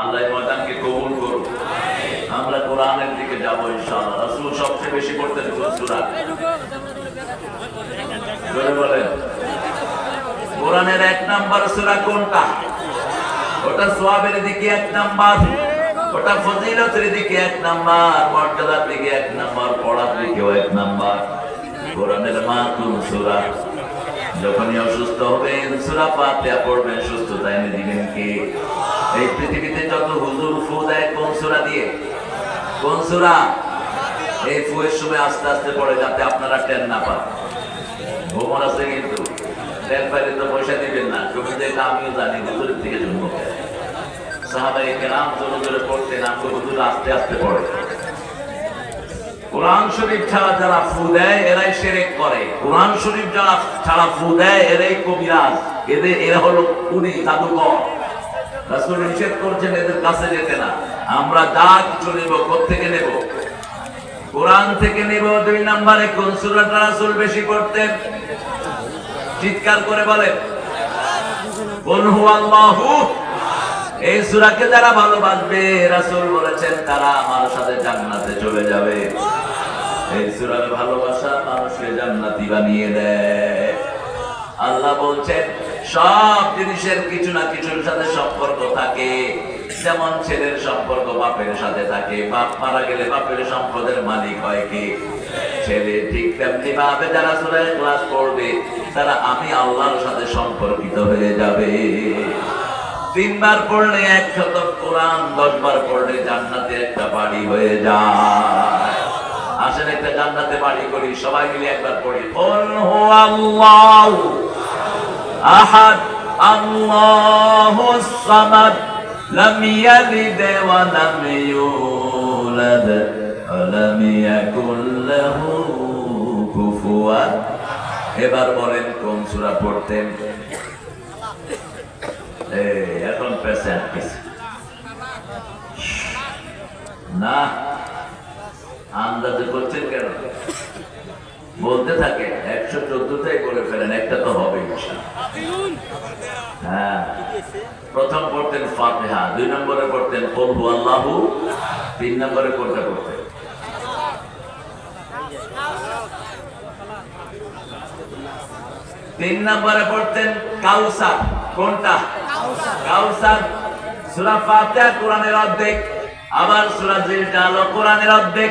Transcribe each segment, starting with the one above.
আল্লাহ ময়দানকে কবুল করুন আমরা কোরআনের দিকে যাব ইনশাআল্লাহ। সবচেয়ে বেশি জোরে বলেন। কোরআনের এক নাম্বার কোনটা? ওটা দিকে এক নাম্বার, ওটা ফজিলতের দিকে এক নাম্বার, মর্যাদার দিকে এক নাম্বার, পড়ার দিকেও এক নাম্বার। কোরআনের মা কোন যখনই অসুস্থ হবেন, সূরা ফাতিহা পড়বেন সুস্থতা এনে দিবেন কে? এই পৃথিবীতে যত হুজুর ফু দেয় কোন সূরা দিয়ে? কোন সূরা? এই ফুয়ের সময় আস্তে আস্তে পড়ে যাতে আপনারা টেন না পান। ভ্রমণ আছে কিন্তু। টেন পাইলে তো পয়সা দিবেন না। তুমি আমিও জানি, হুজুরের জন্ম সাহাবাই কেরাম জোরে জোরে হুজুর আস্তে আস্তে পড়ে। কোরআন শরীফ ছাড়া যারা ফু দেয়, এরাই সেরেক করে। কোরআন শরীফ যারা ছাড়া ফু দেয়, এরাই কবিরাজ। এদের এরা হলো কুনি জাদুকর। নিষেধ এদের কাছে যেতে না। আমরা কিছু নেব থেকে নেব? কোরআন থেকে নেব দুই নম্বরে, কোন সূরাটা বেশি পড়তেন? চিৎকার করে বলেন। হুয়াল্লাহু। এই সূরাকে যারা ভালোবাসবে, রাসূল বলেছেন, তারা আমার সাথে জান্নাতে চলে যাবে। এই সূরার ভালোবাসা মানুষকে জান্নাতি বানিয়ে দেয়। আল্লাহ বলছেন সব জিনিসের কিছু না কিছুর সাথে সম্পর্ক থাকে। যেমন ছেলের সম্পর্ক বাপের সাথে থাকে। বাপ মারা গেলে বাপের সম্পদের মালিক হয় কি? ছেলে ঠিক তেমনি ভাবে যারা সূরা ক্লাস পড়বে, তারা আমি আল্লাহর সাথে সম্পর্কিত হয়ে যাবে। তিনবার পড়লে এক শত কোরআন দশবার পড়লে জান্নাতে একটা বাড়ি হয়ে যায়। আসেন একটা জান্নাতে বাড়ি করি, সবাই মিলে একবার পড়ি হুয়াল্লাহু আহাদ এবার বলেন কোন সূরা পড়তেন? এখন পেশেন্ট না, আন্দাজে করছেন কেন? বলতে থাকে একশো চোদ্দটাই করে ফেলেন, একটা তো হবে। হ্যাঁ। প্রথম পড়তেন ফাতেহা, দুই নম্বরে পড়তেন কলহু আল্লাহু, তিন নম্বরে কোনটা পড়তেন। তিন নম্বরে পড়তেন কাউসার, কোনটা? কাউসার। সূরা ফাতিহা কোরআনের অর্ধেক, আবার সূরা জিলজাল কোরআনের অর্ধেক।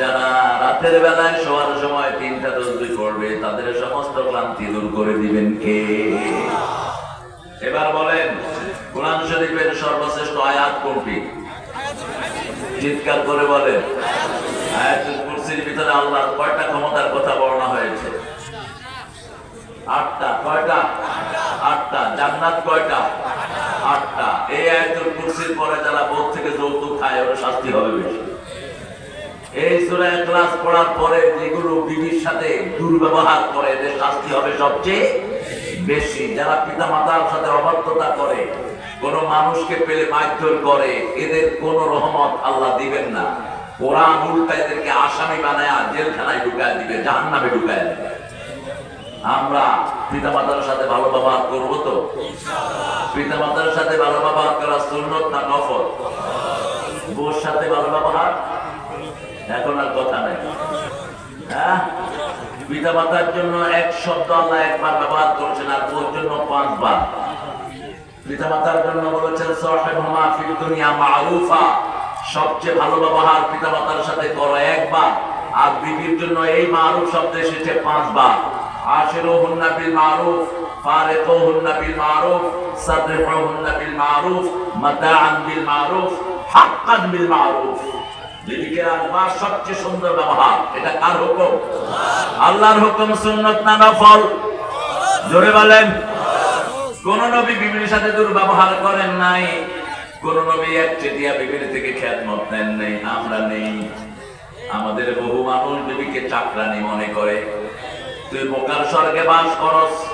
যারা রাতের বেলায় শোয়ার সময় তিনটা তসবি করবে তাদের সমস্ত ক্লান্তি দূর করে দিবেন কে? এবার বলেন, কোরআন শরীফের সর্বশ্রেষ্ঠ আয়াত কোনটি? চিৎকার করে বলেন। আয়াতুল কুরসির ভিতরে আল্লাহর কয়টা ক্ষমতার কথা বর্ণনা হয়েছে? আটটা, কয়টা? আটটা। জান্নাত কয়টা? আটটা। এই আয়াতুল কুরসির পরে যারা বোধ থেকে যৌতুক খায়, ওরা শাস্তি হবে বেশি। এই সূরা ক্লাস পড়ার পরে যেগুলো বিবির সাথে দুর্ব্যবহার করে, এদের শাস্তি হবে সবচেয়ে বেশি। যারা পিতা মাতার সাথে অবাধ্যতা করে, কোন মানুষকে পেলে মারধর করে, এদের কোন রহমত আল্লাহ দিবেন না। কোরআন উল্টা এদেরকে আসামি বানায় জেলখানায় ঢুকায় দিবে, জাহান্নামে ঢুকায় দিবে। আমরা পিতা মাতার সাথে ভালো ব্যবহার করব তো? পিতা মাতার সাথে ভালো ব্যবহার করা সুন্নত না নফল? বউর সাথে ভালো ব্যবহার? এখন আর কথা নেই। হ্যাঁ? পিতা মাতার জন্য এক শব্দ আল্লাহ একবার ব্যবহার করছেন আর বউর জন্য পাঁচবার। পিতা মাতার জন্য বলেছেন সাহেবহুমা ফিল মারুফা। সবচেয়ে ভালো ব্যবহার পিতা মাতার সাথে করো একবার। আর বিবির জন্য এই মারুফ শব্দ এসেছে পাঁচবার। আশিরুহুন্না বিল মারুফ ফারিকুহুন্না বিল মারুফ সাদরিহুন্না বিল মারুফ মাতাআন বিল মারুফ, হাক্কান বিল মারুফ। কোন নবী সাথে করেন নাই? কোন নবী চেটিয়া থেকে নেন নাই? আমরা নেই। আমাদের বহু মানুষ বিবিকে চাকরানি মনে করে। তুই বোকার স্বর্গে বাস করস।